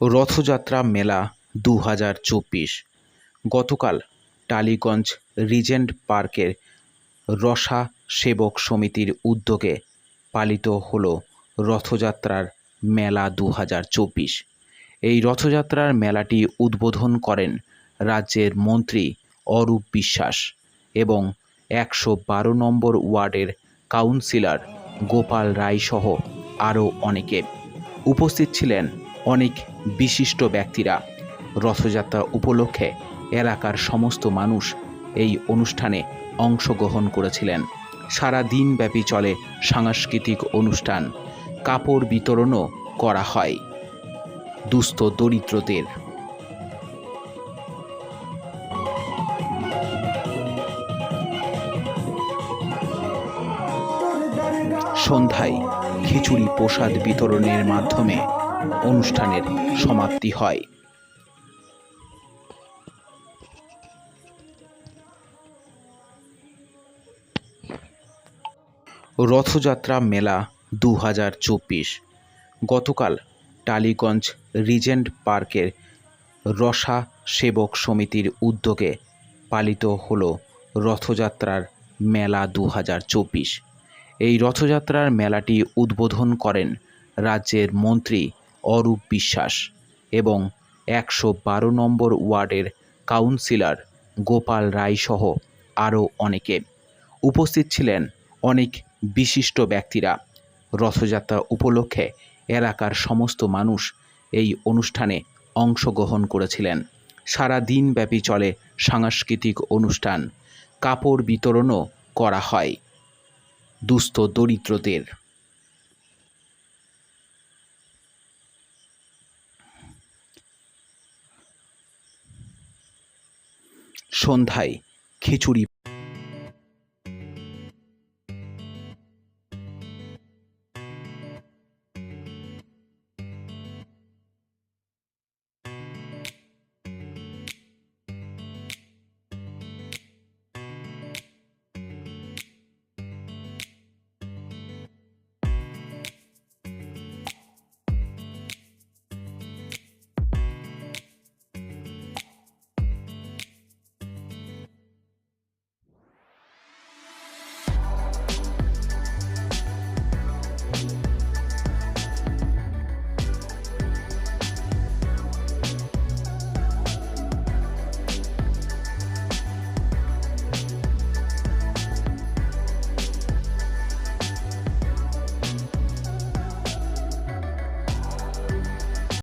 রথযাত্রা মেলা দু হাজার চব্বিশ। গতকাল টালিগঞ্জ রিজেন্ট পার্কের রসা সেবক সমিতির উদ্যোগে পালিত হল রথযাত্রার মেলা দু হাজার চব্বিশ। এই রথযাত্রার মেলাটি উদ্বোধন করেন রাজ্যের মন্ত্রী অরূপ বিশ্বাস এবং একশো বারো নম্বর ওয়ার্ডের কাউন্সিলর গোপাল রায় সহ আরও অনেকে। উপস্থিত ছিলেন অনেক বিশিষ্ট ব্যক্তিরা রথযাত্রা উপলক্ষে এলাকার সমস্ত মানুষ এই অনুষ্ঠানে অংশগ্রহণ করেছিলেন। সারা দিনব্যাপী চলে সাংস্কৃতিক অনুষ্ঠান, কাপড় বিতরণও করা হয় দুস্থ দরিদ্রদের। সন্ধ্যায় খিচুড়ি প্রসাদ বিতরণের মাধ্যমে অনুষ্ঠানের সমাপ্তি হয়। রথযাত্রা মেলা দু হাজার চব্বিশ। গতকাল টালিগঞ্জ রিজেন্ট পার্কের রসা সেবক সমিতির উদ্যোগে পালিত হলো রথযাত্রার মেলা দু হাজার চব্বিশ। এই রথযাত্রার মেলাটি উদ্বোধন করেন রাজ্যের মন্ত্রী অরূপ বিশ্বাস এবং একশো বারো নম্বর ওয়ার্ডের কাউন্সিলর গোপাল রায় সহ আরও অনেকে। উপস্থিত ছিলেন অনেক বিশিষ্ট ব্যক্তিরা। রথযাত্রা উপলক্ষে এলাকার সমস্ত মানুষ এই অনুষ্ঠানে অংশগ্রহণ করেছিলেন। সারা দিনব্যাপী চলে সাংস্কৃতিক অনুষ্ঠান। কাপড় বিতরণও করা হয়। দুস্থ দরিদ্রদের সন্ধ্যায় খিচুড়ি।